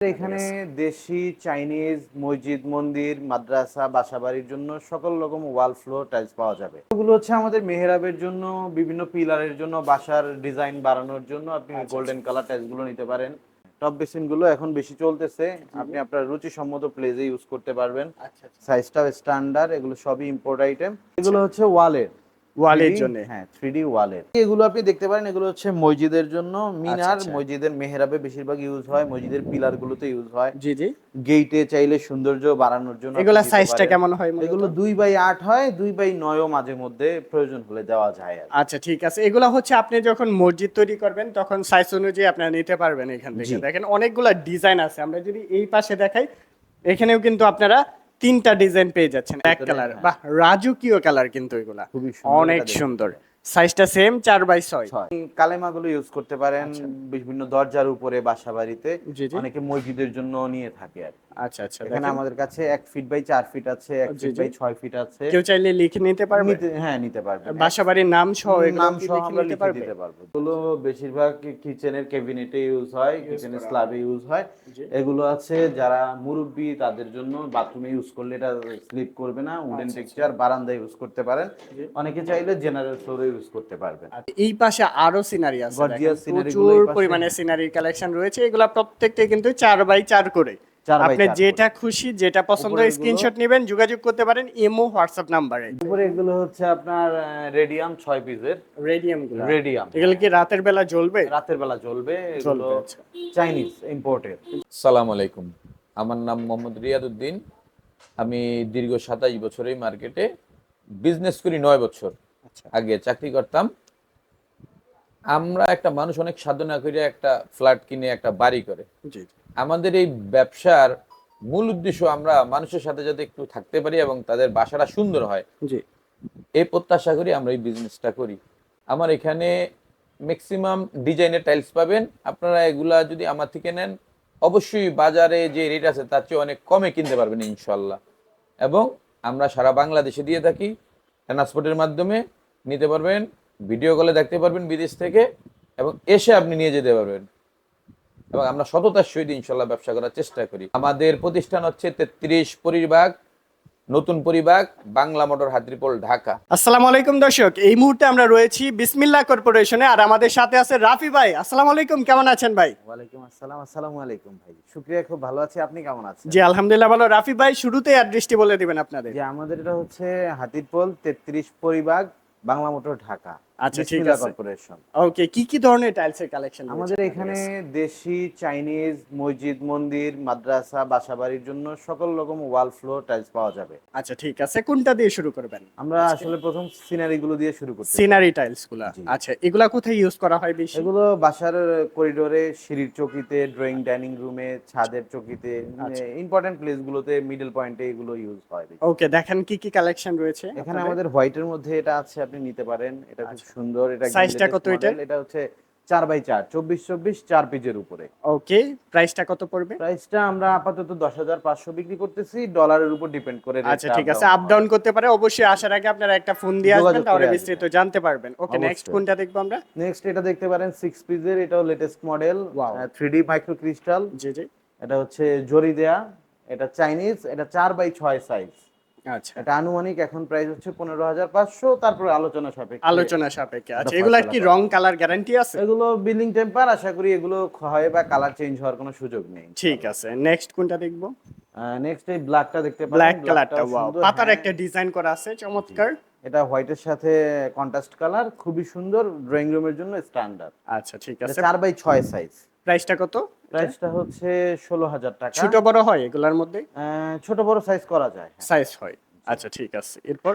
এখানে দেশি চাইনিজ মসজিদ মন্দির মাদ্রাসা বাসাবাড়ির জন্য সকল রকম ওয়াল ফ্লোর টাইলস পাওয়া যাবে। এগুলো হচ্ছে আমাদের মেহরাবের জন্য বিভিন্ন পিলারের জন্য বাসার ডিজাইন বাড়ানোর জন্য আপনি গোল্ডেন কালার টাইলসগুলো নিতে পারেন। টপ বেসিনগুলো এখন বেশি চলতেছে আপনি আপনার রুচি সম্মত প্লেজে ইউজ করতে পারবেন। আচ্ছা সাইজটাও স্ট্যান্ডার্ড এগুলো সবই ইম্পোর্ট আইটেম এগুলো হচ্ছে ওয়ালের। ওয়ালের জন্য। হ্যাঁ থ্রি ওয়ালের। এগুলো আপনি দেখতে পারেন এগুলো হচ্ছে মসজিদের জন্য মিনার আচ্ছা। মসজিদের মেহরাবে বেশিরভাগ ইউজ হয় মসজিদের পিলার গুলোতে ইউজ হয়। জি জি। গেটে চাইলে সৌন্দর্য বাড়ানোর জন্য এগুলা সাইজটা কেমন হয় এগুলো দুই বাই আট হয় দুই বাই নয়ও মাঝে মধ্যে প্রয়োজন হলে দেওয়া যায় আচ্ছা ঠিক আছে। এগুলা হচ্ছে আপনি যখন মসজিদ তৈরি করবেন তখন সাইজ অনুযায়ী আপনারা নিতে পারবেন এখান থেকে। দেখেন অনেকগুলা ডিজাইন আছে। আমরা যদি এই পাশে দেখাই এখানেও কিন্তু আপনারা তিনটা ডিজাইন পেয়ে যাচ্ছেন এক কালার বা বাহ রাজকীয় কালার কিন্তু এগুলা। অনেক সুন্দর। সাইজটা সেম চার বাই ছয়। কালেমাগুলো ইউজ করতে পারেন বিভিন্ন দরজার উপরে বাসা বাড়িতে। আচ্ছা। অনেকে মসজিদের জন্য নিয়ে থাকে আর কি। আচ্ছা আচ্ছা এখানে আমাদের কাছে এক ফিট বাই চার ফিট আছে এক ফিট বাই ছয় ফিট আছে। কেউ চাইলে লিখে নিতে পারবে? হ্যাঁ নিতে বাড়ির নাম সহ নাম সহ আমরা লিখে দিতে পারব। এগুলো বেশিরভাগ কিচেনের ক্যাবিনেটে ইউজ হয় কিচেনের স্ল্যাবে ইউজ হয়। এগুলো আছে যারা মুরব্বি তাদের জন্য বাথরুমে ইউজ করলে এটা স্লিপ করবে না উডেন টেক্সচার বারান্দায় ইউজ করতে পারেন। অনেকে চাইলে জেনারেল ফ্লোরে ইউজ করতে পারবেন। আচ্ছা, এই পাশে আরও সিনারি আছে দেখেন, প্রচুর। পরিমাণে সিনারির কালেকশন রয়েছে। এগুলা প্রত্যেকটাই কিন্তু চার বাই চার করে। আপনি যেটা খুশি যেটা পছন্দ স্ক্রিনশট নেবেন যোগাযোগ করতে পারেন ইমো হোয়াটসঅ্যাপ নাম্বারে। উপরে এগুলো হচ্ছে আপনার রেডিয়াম ছয় পিসের রেডিয়ামগুলো রেডিয়াম এগুলো কি রাতের বেলা জ্বলবে? রাতের বেলা জ্বলবে এগুলো। চাইনিজ ইম্পোর্টেড সালাম আলাইকুম। আমার নাম মোহাম্মদ রিয়াদুদ্দিন। আমি দীর্ঘ সাতাশ বছর এই মার্কেটে বিজনেস করি নয় বছর আগে চাকরি করতাম। আমরা একটা মানুষ অনেক সাধনা করে একটা ফ্ল্যাট কিনে একটা বাড়ি করে। আমাদের এই ব্যবসার মূল উদ্দেশ্য আমরা মানুষের সাথে যাতে একটু থাকতে পারি এবং তাদের বাসাটা সুন্দর হয়। এই প্রত্যাশা করি আমরা এই বিজনেসটা করি। আমার এখানে ম্যাক্সিমাম ডিজাইনের টাইলস পাবেন। আপনারা এগুলা যদি আমার থেকে নেন অবশ্যই বাজারে যে রেট আছে তার চেয়ে অনেক কমে কিনতে পারবেন ইনশাল্লাহ এবং আমরা সারা বাংলাদেশে দিয়ে থাকি। ট্রান্সপোর্টের মাধ্যমে নিতে পারবেন। ভিডিও কলে দেখতে পারবেন বিদেশ থেকে এবং এসে আপনি নিয়ে যেতে পারবেন। এবং আমরা সততার সহিত ইনশাল্লাহ ব্যবসা করার চেষ্টা করি। আমাদের প্রতিষ্ঠান হচ্ছে তেত্রিশ পরিবাগ নতুন পরিবাগ বাংলা মোটর হাতিরপোল ঢাকা। আসসালামু আলাইকুম দর্শক এই মুহূর্তে আমরা রয়েছি বিসমিল্লাহ কর্পোরেশনে আর আমাদের সাথে আছে রাফি ভাই। আসসালামু আলাইকুম কেমন আছেন ভাই? ওয়ালাইকুম আসসালাম আসসালামু আলাইকুম ভাই। শুক্রিয়া খুব ভালো আছি। আপনি কেমন আছেন? জি আলহামদুলিল্লাহ ভালো। রাফি ভাই শুরুতেই অ্যাড্রেসটি বলে দিবেন আপনাদের। যে আমাদের এটা হচ্ছে হাতিরপোল তেত্রিশ পরিবাগ বাংলা মোটর ঢাকা। আচ্ছা, ঠিক আছে। কর্পোরেশন ওকে কি কি ধরনের টাইলসের কালেকশন আমাদের এখানে দেশি চাইনিজ মসজিদ মন্দির মাদ্রাসা বাসাবাড়ির জন্য সকল রকম ওয়াল ফ্লোর টাইলস পাওয়া যাবে। আচ্ছা ঠিক আছে। কোনটা দিয়ে শুরু করবেন? আমরা আসলে প্রথম সিনারি গুলো দিয়ে শুরু করছি সিনারি টাইলসগুলা। আচ্ছা এগুলা কোথায় ইউজ করা হয় বেশি? এগুলো বাসার করিডোরে সিঁড়ির চকিতে ড্রয়িং ডাইনিং রুমে ছাদের চকিতে। ইম্পর্টেন্ট প্লেস গুলোতে মিডল পয়েন্টে এগুলো ইউজ হয় ওকে দেখেন কি কি কালেকশন রয়েছে এখানে? আমাদের হোয়াইটের মধ্যে এটা আছে আপনি নিতে পারেন। এটা খুব সুন্দর এটা একদম Size টা latest কত model, এটা হচ্ছে চার বাই চার চব্বিশ চব্বিশ চার পিজের উপরে। ওকে প্রাইসটা কত পড়বে? প্রাইসটা আমরা আপাতত দশ হাজার পাঁচশো বিক্রি করতেছি ডলারের উপর ডিপেন্ড করে আচ্ছা ঠিক আছে। আপ ডাউন করতে পারে অবশ্যই আসার আগে আপনারা একটা ফোন দিয়ে আসবেন তাহলে বিস্তারিত জানতে পারবেন। ওকে নেক্সট কোনটা দেখব আমরা? নেক্সট এটা দেখতে পারেন সিক্স পিজের এটাও latest model. Three D micro crystal জি জি। এটা হচ্ছে জরি দেয়া এটা চাইনিজ এটা চার বাই ছয় সাইজ আচ্ছা। এটা আনুমানিক এখন প্রাইস হচ্ছে পনেরো হাজার পাঁচশো তারপরে আলোচনা সাপেক্ষে। আলোচনা সাপেক্ষে। আচ্ছা এগুলা কি রং কালার গ্যারান্টি আছে? এগুলো বিল্ডিং টেম্পার আশা করি এগুলো ক্ষয় বা কালার চেঞ্জ হওয়ার কোনো সুযোগ নেই। ঠিক আছে। নেক্সট কোনটা দেখব? নেক্সট এই ব্ল্যাকটা দেখতে ব্ল্যাক কালারটা ওয়াও পাতার হ্যাঁ। একটা ডিজাইন করা আছে চমৎকার। এটা হোয়াইটের সাথে কন্ট্রাস্ট কালার খুবই সুন্দর ড্রয়িং রুমের জন্য স্ট্যান্ডার্ড আচ্ছা ঠিক আছে। চার বাই ছয় সাইজ প্রাইসটা কত? প্রাইসটা হচ্ছে ষোলো হাজার টাকা। ছোট বড় হয় এগুলার মধ্যে? ছোট বড় সাইজ করা যায় হ্যাঁ। সাইজ হয়। আচ্ছা ঠিক আছে। এরপর?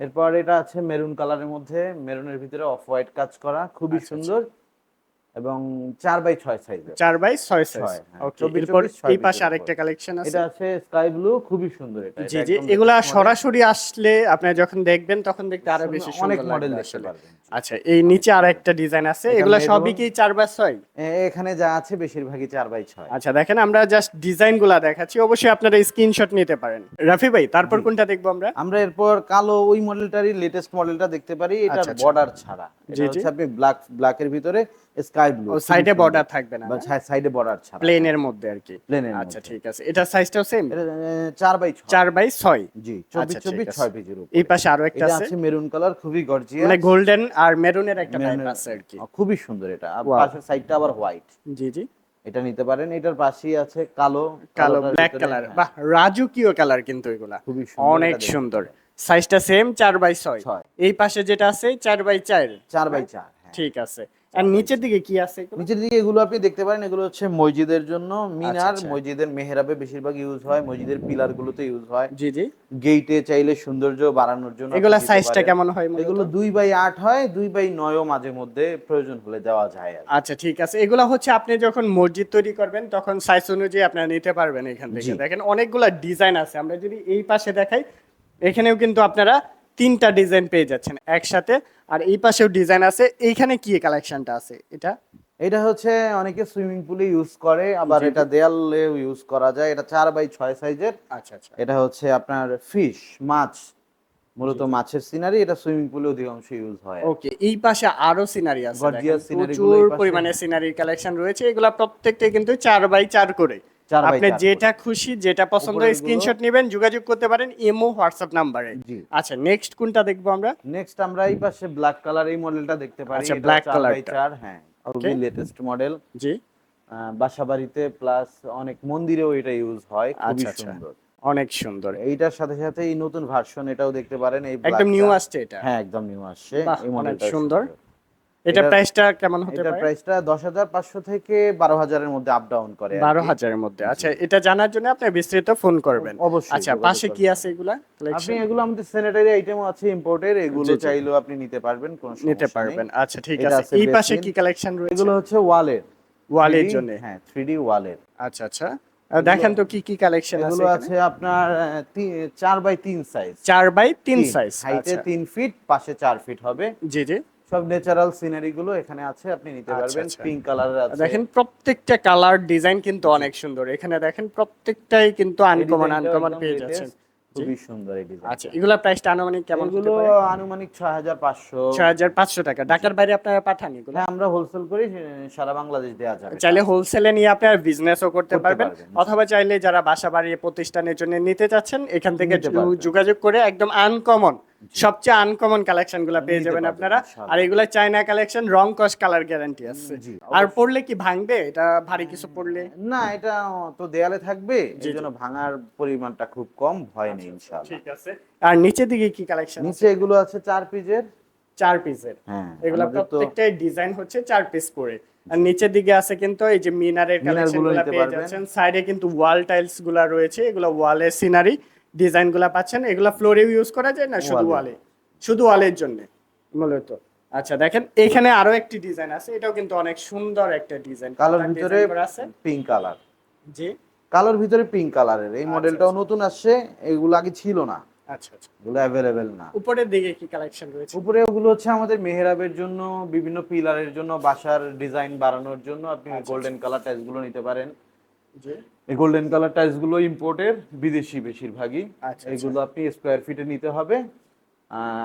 এরপর এটা আছে মেরুন কালারের মধ্যে মেরুনের ভিতরে অফ হোয়াইট কাজ করা খুবই আচ্ছা, সুন্দর। এবং চার বাই ছয় সাইজের। চার বাই ছয় সাইজ হ্যাঁ। ওকে এরপর এই পাশে আরেকটা কালেকশন আছে। এটা আছে স্কাই ব্লু খুবই সুন্দর এটা। জি জি এগুলা সরাসরি আসলে আপনি যখন দেখবেন তখন দেখতে আরও বেশি সুন্দর অনেক মডেল দেখতে পারবেন। আচ্ছা এই নিচে আর একটা ডিজাইন আছে। এগুলা সবই কি চার বাই ছয়? এখানে যা আছে বেশিরভাগই চার বাই ছয়। আচ্ছা দেখেন আমরা জাস্ট ডিজাইনগুলা দেখাচ্ছি। অবশ্যই আপনারা স্ক্রিনশট নিতে পারেন। রাফি ভাই তারপর কোনটা দেখব আমরা? আমরা এরপর কালো ওই মডেলটারই লেটেস্ট মডেলটা দেখতে পারি। এটা আচ্ছা, আচ্ছা। বর্ডার ছাড়া। এটা। হচ্ছে আপনি ব্ল্যাক ব্ল্যাকের ভিতরে স্কাই ব্লু সাইডে বর্ডার থাকবে না সাইডে বর্ডার ছাড়া। প্লেনের মধ্যে আর কি। প্লেনের আচ্ছা ঠিক আছে। এটা সাইজটাও সেম এটা আহ, চার বাই ছয়। চার বাই ছয়? জি চব্বিশ আচ্ছা, ঠিক চব্বিশ আছে। ছয় পেজের উপর। এই পাশে আরও একটা আছে? মেরুন কালার খুবই গর্জিয়াস মানে গোল্ডেন আর মেরুনের একটা টাইপ আছে আর কি। খুবই সুন্দর এটা। আর. পাশের সাইডটা আবার হোয়াইট জি জি। এটা নিতে পারেন। এটার পাশেই আছে কালো। কালো ব্ল্যাক কালার হ্যাঁ, বাহ রাজকীয় কালার কিন্তু এগুলা। অনেক সুন্দর। সাইজটা সেম চার বাই ছয়। ছয়। এই পাশে যেটা আছে চার বাই চার। চার বাই চার হ্যাঁ। ঠিক আছে। আর নিচের দিকে কি আছে নিচের দিকে এগুলো আপনি দেখতে পারেন এগুলো হচ্ছে মসজিদের জন্য মিনার। আচ্ছা। মসজিদের মেহরাবে বেশিরভাগ ইউজ হয় মসজিদের পিলার গুলোতে ইউজ হয়। জি জি। গেইটে চাইলে সৌন্দর্য বাড়ানোর জন্য এগুলা সাইজটা কেমন হয় এগুলো দুই বাই আট হয় দুই বাই নয়ও মাঝে মধ্যে প্রয়োজন হলে দেওয়া যায় আচ্ছা ঠিক আছে। এগুলো হচ্ছে আপনি যখন মসজিদ তৈরি করবেন তখন সাইজ অনুযায়ী আপনারা নিতে পারবেন এখান থেকে। দেখেন অনেকগুলা ডিজাইন আছে। আমরা যদি এই পাশে দেখাই এখানেও কিন্তু আপনারা তিনটা ডিজাইন পেয়ে যাচ্ছেন একসাথে। আর এই পাশেও ডিজাইন আছে এইখানে কি কালেকশনটা আছে? এটা? এটা হচ্ছে অনেকে সুইমিং পুলে ইউজ করে আবার এটা দেয়ালে ইউজ করা যায়। এটা চার বাই ছয় সাইজের আচ্ছা আচ্ছা। এটা হচ্ছে আপনার ফিশ মাছ মূলত মাছের সিনারি এটা সুইমিং পুলে অধিকাংশ ইউজ হয়। ওকে এই পাশে আরও সিনারি আছে প্রচুর পরিমাণে সিনারির কালেকশন রয়েছে। এগুলা প্রত্যেকটাই কিন্তু চার বাই চার করে। আপনি যেটা খুশি যেটা পছন্দ স্ক্রিনশট নেবেন যোগাযোগ করতে পারেন ইমো হোয়াটসঅ্যাপ নাম্বারে। আচ্ছা নেক্সট কোনটা দেখব আমরা? নেক্সট আমরা এই পাশে ব্ল্যাক কালার এই মডেলটা দেখতে পারি। আচ্ছা, টা। চার হ্যাঁ খুবই লেটেস্ট মডেল জি। বাসা বাড়িতে প্লাস অনেক মন্দিরেও এটা ইউজ হয় খুবই আচ্ছা। আচ্ছা সুন্দর। অনেক সুন্দর। এইটার সাথে সাথে এই নতুন ভার্সন এটাও দেখতে পারেন এই একদম নিউ। আসছে এটা। হ্যাঁ একদম নিউ আসছে। এই অনেক মডেলটা সুন্দর। এটা প্রাইসটা কেমন হতে পারে? প্রাইসটা দশ হাজার পাঁচশো থেকে বারো হাজারের মধ্যে আপ ডাউন করে বারো হাজারের মধ্যে। আচ্ছা এটা জানার জন্য আপনি বিস্তারিত ফোন করবেন। অবশ্যই আচ্ছা পাশে কি আছে এগুলা? আপনি এগুলো আমাদের স্যানিটারি আইটেমও আছে ইম্পোর্টের এগুলো। চাইলেও আপনি নিতে পারবেন কোনো সমস্যা নেই। পারবেন। আচ্ছা ঠিক আছে। এই পাশে কি কালেকশন রয়েছে? এগুলো হচ্ছে ওয়ালের ওয়ালের 3D জন্য। হ্যাঁ থ্রি ওয়ালের আচ্ছা আচ্ছা। দেখেন তো কি কি কালেকশন আছে এগুলো আছে আপনার আহ, তি- চার বাই তিন সাইজ চার বাই তিন সাইজ হাইটে তিন ফিট পাশে চার ফিট হবে। জি জি। সব ন্যাচারাল সিনারি গুলো এখানে আছে আপনি নিতে আচ্ছা, পারবেন। আচ্ছা। পিঙ্ক কালারের আছে। দেখেন প্রত্যেকটা কালার ডিজাইন কিন্তু অনেক সুন্দর। এখানে দেখেন প্রত্যেকটাই কিন্তু আনকমন আনকমন পেয়ে যাচ্ছেন। খুবই সুন্দর এই ডিজাইন আচ্ছা এগুলা প্রাইসটা আনুমানিক কেমন এগুলো আনুমানিক ছয় হাজার পাঁচশো। ছয় হাজার পাঁচশো টাকা। ঢাকার বাইরে আপনারা পাঠান এগুলো। হ্যাঁ আমরা হোলসেল করি সারা বাংলাদেশ দেওয়া যাবে। চাইলে হোলসেলে নিয়ে আপনার বিজনেসও করতে করতে পারবেন। পারবেন। অথবা চাইলে যারা বাসা বাড়ি প্রতিষ্ঠানের জন্য নিতে চাচ্ছেন এখান থেকে যোগাযোগ করে একদম আনকমন সবচেয়ে আনকমন কালেকশনগুলা পেয়ে যাবেন আপনারা। আর এগুলা চায়না কালেকশন রং কস কালার গ্যারান্টি আছে। আর পড়লে কি ভাঙবে? এটা ভারী কিছু পড়লে? না এটা তো দেয়ালে থাকবে এই জন্য ভাঙার পরিমাণটা খুব কম ভয় নেই ইনশাআল্লাহ। ঠিক আছে। আর নিচের দিকে কি কালেকশন নিচে এগুলো আছে চার পিসের চার পিসের হ্যাঁ এগুলা প্রত্যেকটাই ডিজাইন হচ্ছে চার পিস করে আর নিচের দিকে আছে কিন্তু এই যে মিনারের কালেকশনগুলো পেয়ে যাচ্ছেন। সাইডে কিন্তু ওয়াল টাইলসগুলা রয়েছে এগুলো ওয়ালের সিনারি ডিজাইনগুলা পাচ্ছেন এগুলা ফ্লোরেও ইউজ করা যায় না শুধু ওয়ালে? শুধু ওয়ালের জন্য মূলত। আচ্ছা দেখেন এখানে আরও একটি ডিজাইন আছে এটাও কিন্তু অনেক সুন্দর একটা ডিজাইন কালোর ভিতরে আছে। পিঙ্ক কালার জি। কালোর ভিতরে পিঙ্ক কালারের এই মডেলটাও নতুন আসছে এগুলো আগে ছিল না। আচ্ছা আচ্ছা। এগুলো অ্যাভেলেবেল না। উপরের দিকে কি কালেকশন রয়েছে? উপরে ওগুলো হচ্ছে আমাদের মেহরাবের জন্য বিভিন্ন পিলারের জন্য বাসার ডিজাইন বাড়ানোর জন্য আপনি গোল্ডেন কালার টাইলসগুলো নিতে পারেন। জি। এই গোল্ডেন কালার টাইলসগুলো ইম্পোর্টের বিদেশি বেশিরভাগই। আচ্ছা, এগুলো আপনি স্কোয়ার ফিটে নিতে হবে।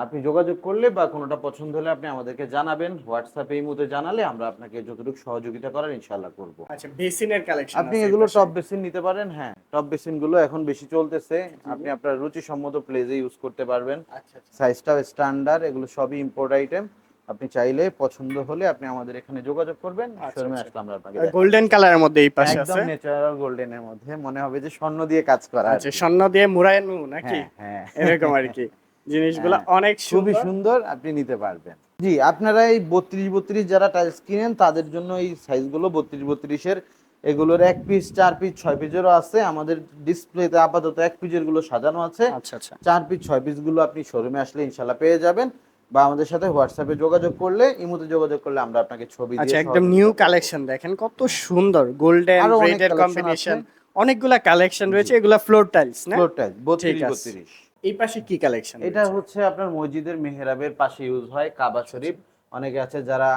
আপনি যোগাযোগ করলে বা কোনোটা পছন্দ হলে আপনি আমাদেরকে জানাবেন। হোয়াটসঅ্যাপে এই মধ্যে জানালে আমরা আপনাকে যতটুকু সহযোগিতা করার ইনশাল্লাহ করব। আচ্ছা বেসিনের কালেকশন আপনি এগুলো টপ বেসিন নিতে পারেন হ্যাঁ। টপ বেসিনগুলো এখন বেশি চলতেছে। আপনি আপনার রুচি সম্মত প্লেজে ইউজ করতে পারবেন। আচ্ছা আচ্ছা। সাইজটাও স্ট্যান্ডার্ড এগুলো সবই ইম্পোর্ট আইটেম আপনি চাইলে পছন্দ হলে আপনি আমাদের এখানে যোগাযোগ করবেন। শোরুমে আসলে আমরা আপনাকে গোল্ডেন কালারের মধ্যে এই পাশে আছে? একদম ন্যাচারাল গোল্ডেনের মধ্যে। মনে হবে যে স্বর্ণ দিয়ে কাজ করা আর আচ্ছা স্বর্ণ দিয়ে মুড়ানো নাকি? হ্যাঁ হ্যাঁ। এরকম আর কি। জিনিসগুলো হ্যাঁ, অনেক খুবই সুন্দর। আপনি নিতে পারবেন। জি আপনারা এই বত্রিশ বত্রিশ যারা টাইলস কিনেন তাদের জন্য এই সাইজগুলো বত্রিশ বত্রিশের এগুলোর এক পিস চার পিস ছয় পিসেরও আছে। আমাদের ডিসপ্লেতে আপাতত এক পিসেরগুলো সাজানো আছে। আচ্ছা আচ্ছা। চার পিস ছয় পিসগুলো আপনি শোরুমে আসলে ইনশাল্লাহ পেয়ে যাবেন। বা আমাদের সাথে হোয়াটসঅ্যাপে যোগাযোগ করলে ইমোতে যোগাযোগ করলে আমরা আপনাকে ছবি দিয়ে আচ্ছা একদম নিউ কালেকশন দেখেন কত সুন্দর গোল্ডেন রেডের কম্বিনেশন অনেকগুলা কালেকশন রয়েছে এগুলা ফ্লোর টাইলস না? ফ্লোর টাইলস বত্রিশ ঠিক আছে। বত্রিশ এই পাশে কি কালেকশন এটা হচ্ছে আপনার মসজিদের মেহরাবের পাশে ইউজ হয় কাবা শরীফ। অনেকে আছে যারা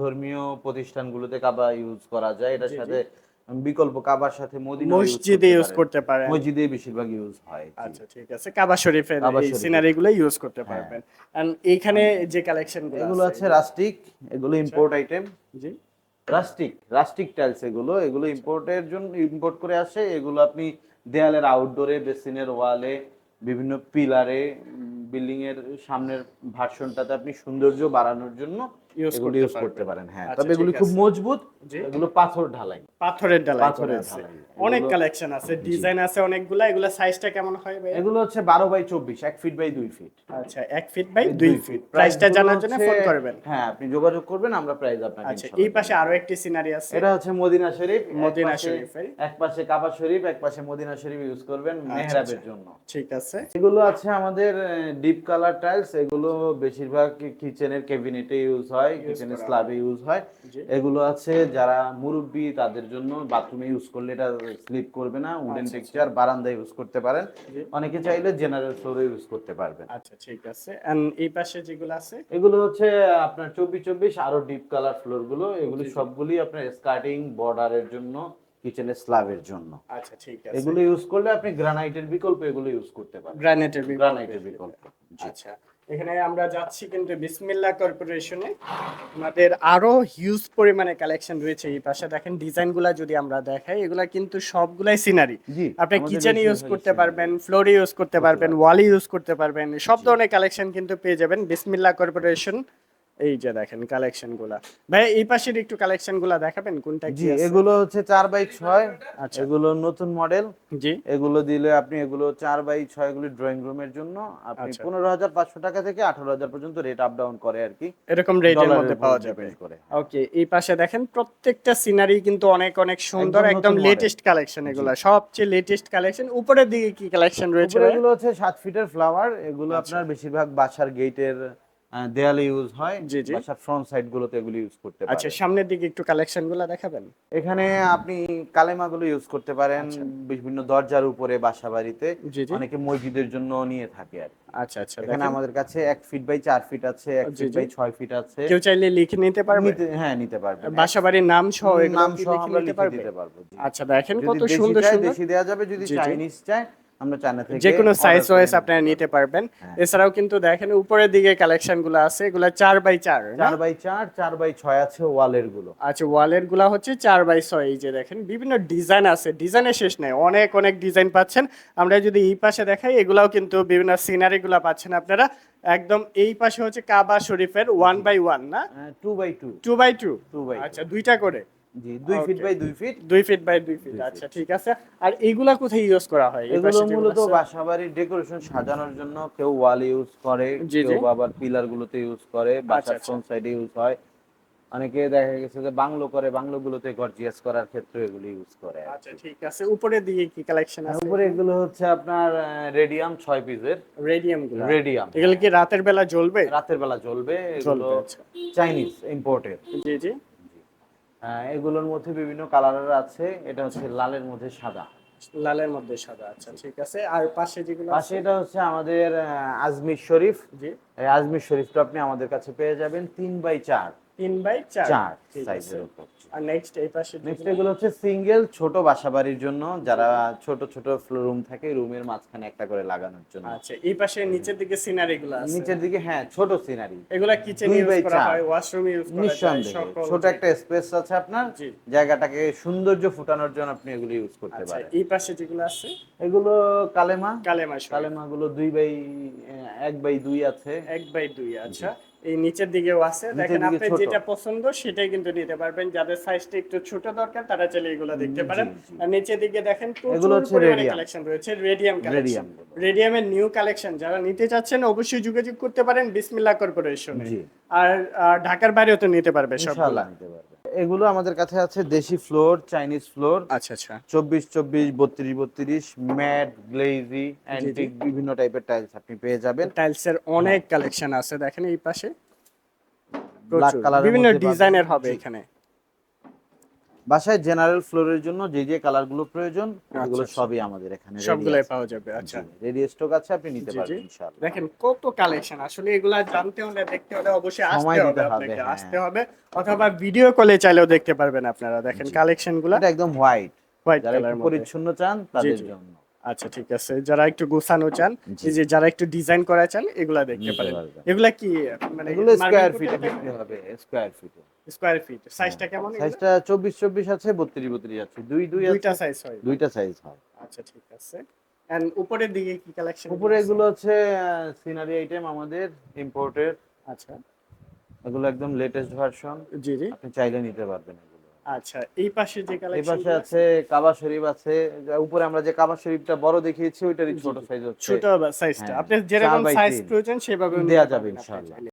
ধর্মীয় প্রতিষ্ঠানগুলোতে কাবা ইউজ করা যায় এটার। সাথে বিকল্প কাবার সাথে মদিনা মসজিদে ইউজ করতে পারেন। মসজিদে বেশিরভাগ ইউজ হয় আচ্ছা ঠিক আছে। কাবা শরীফের এই শরীফের। সিনারি গুলো ইউজ করতে হ্যাঁ। পারবেন। এন্ড এইখানে যে কালেকশনগুলো এগুলো আছে রাস্টিক এগুলো ইম্পোর্ট আইটেম জি। রাস্টিক রাস্টিক টাইলস এগুলো এগুলো ইম্পোর্টের জন্য ইম্পোর্ট করে আসে। এগুলো আপনি দেয়ালের আউটডোরে বেসিনের ওয়ালে বিভিন্ন পিলারে বিল্ডিং এর সামনের ভার্সনটাতে আপনি সৌন্দর্য বাড়ানোর জন্য এগুলো ইউজ করতে পারেন হ্যাঁ। আচ্ছা, তবে এগুলো খুব মজবুত এগুলো পাথর ঢালাই। পাথরের ডালাই পাথরের ঢালাই। অনেক কালেকশন আছে ডিজাইন আছে অনেকগুলা এগুলা সাইজটা কেমন হয় ভাই? এগুলো হচ্ছে বারো বাই চব্বিশ এক ফিট বাই দুই ফিট আচ্ছা এক ফিট বাই দুই ফিট প্রাইসটা জানার জন্য ফোন করবেন। হ্যাঁ আপনি যোগাযোগ করবেন আমরা প্রাইস আপনাকে আচ্ছা এই পাশে আরও একটি সিনারি আছে। এটা হচ্ছে মদিনা শরীফ মদিনা শরীফের। এক পাশে কাবা শরীফ এক পাশে মদিনা শরীফ ইউজ করবেন মেহরাবের জন্য। ঠিক আছে। এগুলো আছে আমাদের ডিপ কালার টাইলস এগুলো বেশিরভাগ কিচেনের ক্যাবিনেটে ইউজ হয় কিচেনের স্ল্যাবে ইউজ হয়। এগুলো আছে যারা মুরব্বি তাদের জন্য বাথরুমে ইউজ করলে এটা স্লিপ করবে না উডেন টেক্সচার বারান্দায় ইউজ করতে পারেন। অনেকে চাইলে জেনারেল ফ্লোরে ইউজ করতে পারবেন। আচ্ছা ঠিক আছে। এন্ড এই পাশে যেগুলো আছে? এগুলো হচ্ছে আপনার চব্বিশ চব্বিশ আরও ডিপ কালার ফ্লোরগুলো এগুলো সবগুলি আপনার স্কার্টিং বর্ডারের জন্য কিচেনের স্ল্যাবের জন্য। আচ্ছা ঠিক আছে। এগুলো ইউজ করলে আপনি গ্রানাইটের বিকল্প এগুলো ইউজ করতে পারবেন। গ্রানাইটের গ্রানাইটের বিকল্প আচ্ছা এখানে আমরা যাচ্ছি কিন্তু বিসমিল্লাহ কর্পোরেশনে। আমাদের আরও হিউজ পরিমাণে কালেকশন রয়েছে এই পাশে। দেখেন ডিজাইনগুলা যদি আমরা দেখাই এগুলা কিন্তু সবগুলাই সিনারি আপনি কিচেনে ইউজ করতে পারবেন ফ্লোরে ইউজ করতে পারবেন ওয়ালে ইউজ করতে পারবেন। সব ধরনের কালেকশন কিন্তু পেয়ে যাবেন বিসমিল্লাহ কর্পোরেশন। এই যে দেখেন কালেকশনগুলা। ভাই এই পাশের একটু কালেকশনগুলা দেখাবেন কোনটা কি আছে? এগুলো হচ্ছে চার বাই ছয়। আচ্ছা। এগুলো নতুন মডেল জি। এগুলো দিলে আপনি এগুলো চার বাই ছয় গুলি ড্রয়িং রুমের জন্য আপনি আচ্ছা। পনেরো হাজার পাঁচশো টাকা থেকে আঠারো হাজার পর্যন্ত রেট আপ ডাউন করে আর কি। এরকম রেটের মধ্যে পাওয়া যাবে। ওকে এই পাশে দেখেন প্রত্যেকটা সিনারি কিন্তু অনেক অনেক সুন্দর একদম। লেটেস্ট কালেকশন এগুলো। সবচেয়ে লেটেস্ট কালেকশন উপরের দিকে কি কালেকশন রয়েছে এগুলো হচ্ছে সাত ফিটের ফ্লাওয়ার এগুলো আপনার বেশিরভাগ বাসার গেটের দেয়ালে ইউজ হয় জি, জি। বাসার ফ্রন্ট সাইড গুলোতে এগুলো ইউজ করতে আচ্ছা সামনের দিকে একটু কালেকশনগুলো দেখাবেন? এখানে আপনি কালেমাগুলো ইউজ করতে পারেন বিভিন্ন দরজার উপরে বাসা বাড়িতে আচ্ছা। অনেকে মসজিদের জন্য নিয়ে থাকে আর। আচ্ছা আচ্ছা এখানে আমাদের কাছে এক ফিট বাই চার ফিট আছে এক ফিট বাই ছয় ফিট আছে। কেউ চাইলে লিখে নিতে পারবে? হ্যাঁ নিতে পারবে। বাসা বাড়ির নাম সহ নাম সহ লিখে আমরা নিতে লিখে পারবে? দিতে পারব আচ্ছা দেখেন কত সুন্দর সুন্দর। দেশি দেওয়া যাবে যদি। চাইনিজ চায় আমরা চায়না থেকে যে কোনো সাইজ ওয়াইজ আপনারা নিতে পারবেন। হ্যাঁ। এছাড়াও কিন্তু দেখেন উপরের দিকে কালেকশনগুলো আছে এগুলো চার বাই চার চার বাই চার চার বাই ছয় আছে ওয়ালেরগুলো। আচ্ছা ওয়ালেরগুলা হচ্ছে চার বাই ছয় এই যে দেখেন বিভিন্ন ডিজাইন আছে। ডিজাইনের শেষ নেই অনেক অনেক ডিজাইন পাচ্ছেন। আমরা যদি এই পাশে দেখাই এগুলাও কিন্তু বিভিন্ন সিনারি গুলা পাচ্ছেন আপনারা। একদম এই পাশে হচ্ছে কাবা শরীফের ওয়ান বাই ওয়ান না? Two by two two by two two by আচ্ছা দুইটা করে। জি feet by feet feet by feet আচ্ছা ঠিক আছে। আর এইগুলা কোথায় ইউজ করা হয়? এগুলো মূলত আছে? ডেকোরেশন সাজানোর জন্য কেউ ওয়াল ইউজ করে জি, কেউ আবার পিলার গুলোতে ইউজ করে বাসার আচ্ছা। ফ্রন্ট সাইডে ইউজ হয়। অনেকে দেখা গেছে যে বাংলো করে বাংলো গুলোতে গর্জিয়াস করার ক্ষেত্রে এগুলো ইউজ করে আচ্ছা ঠিক আছে। উপরের দিকে কি কালেকশন আছে? উপরে এগুলো হচ্ছে আপনার রেডিয়াম ছয় পিসের রেডিয়ামগুলো? রেডিয়াম এগুলো কি রাতের বেলা জ্বলবে? রাতের বেলা জ্বলবে। এগুলো আচ্ছা। চাইনিজ ইম্পোর্টেড জি জি। এগুলোর মধ্যে বিভিন্ন কালারের আছে। এটা হচ্ছে লালের মধ্যে সাদা। লালের মধ্যে সাদা আচ্ছা ঠিক আছে। আর পাশে যেগুলো পাশে এটা হচ্ছে আমাদের আজমির শরীফ। জি। আজমির শরীফটা আপনি আমাদের কাছে পেয়ে যাবেন তিন বাই চার। বাই। সাইজের উপর। আর নেক্সট এই পাশে নেক্সট এগুলো হচ্ছে সিঙ্গেল ছোট বাসাবাড়ির জন্য যারা ছোট ছোট রুম থাকে রুমের মাঝখানে একটা করে লাগানোর জন্য। আচ্ছা এই পাশে নিচের দিকে সিনারি গুলো আছে। নিচের দিকে হ্যাঁ ছোট সিনারি এগুলা কিচেন দুই ইউজ করা হয় ওয়াশরুম ইউজ করা যায় ছোট একটা স্পেস আছে আপনার জায়গাটাকে সৌন্দর্য ফুটানোর জন্য আপনি এগুলো ইউজ করতে আচ্ছা পারেন। এই পাশে যেগুলো আছে? এগুলো কালেমা। কালেমা। কালেমা গুলো দুই বাই এক বাই দুই আছে। এক বাই দুই আচ্ছা। এই নিচের দিকেও আছে। দেখেন আপনি যেটা পছন্দ সেটাই কিন্তু নিতে পারবেন। যাদের সাইজটা একটু ছোট দরকার তারা চাইলে এগুলো দেখতে পারেন। আর নিচের দিকে দেখেন এগুলো হচ্ছে। কালেকশন রয়েছে রেডিয়াম কালেকশন। রেডিয়ামের নিউ কালেকশন যারা নিতে চাচ্ছেন অবশ্যই যোগাযোগ করতে পারেন বিসমিল্লাহ কর্পোরেশনে। আর ঢাকার বাইরেও তো নিতে পারবে সব ইনশাআল্লাহ নিতে পারবে। এগুলো আমাদের কাছে আছে দেশি ফ্লোর চাইনিজ ফ্লোর। আচ্ছা আচ্ছা। চব্বিশ চব্বিশ বত্রিশ বত্রিশ ম্যাট গ্লেজি অ্যান্টিক বিভিন্ন টাইপের টাইলস আপনি পেয়ে যাবেন। টাইলসের অনেক কালেকশন আছে দেখেন এই পাশে। বিভিন্ন। ডিজাইনের হবে এখানে। বাসায় জেনারেল ফ্লোরের জন্য যে যে কালারগুলো প্রয়োজন এগুলো আচ্ছা। সবই আমাদের এখানে সবগুলাই পাওয়া যাবে আচ্ছা। রেডি স্টক আছে আপনি নিতে পারবেন ইনশাআল্লাহ। দেখেন কত কালেকশন আসলে এগুলা জানতে হলে দেখতে হলে অবশ্যই আসতে হবে আপনাকে হ্যাঁ। আসতে হবে। অথবা ভিডিও কলে চাইলেও দেখতে পারবেন আপনারা। দেখেন কালেকশনগুলো এটা একদম হোয়াইট হোয়াইট কালার পরিচ্ছন্ন চান তাদের জন্য। আচ্ছা ঠিক আছে। যারা একটু গোছানো চান এই যে যারা একটু ডিজাইন করা চান এগুলা দেখতে পারেন। এগুলা কি মানে এগুলো স্কয়ার ফিটে হবে স্কয়ার ফিটে স্কয়ার ফিট সাইজটা কেমন সাইজটা চব্বিশ চব্বিশ আছে বত্রিশ বত্রিশ আছে। দুই দুই দুইটা সাইজ হয়। দুইটা সাইজ হয়। আচ্ছা ঠিক আছে। এন্ড উপরের দিকে কি কালেকশন উপরে এগুলো হচ্ছে সিনারি আইটেম আমাদের ইম্পোর্টেড আচ্ছা। এগুলো একদম লেটেস্ট ভার্সন জি জি। আপনি চাইলে নিতে পারবেন আচ্ছা এই পাশে যে এই কালেকশন পাশে আছে কাবা শরীফ আছে উপরে আমরা যে কাবা শরীফটা বড় দেখিয়েছি ওইটারই ছোট সাইজ হচ্ছে। ছোট সাইজটা হ্যাঁ, আপনি যেরকম সাইজ প্রয়োজন সেভাবে নিতে যাবে ইনশাআল্লাহ।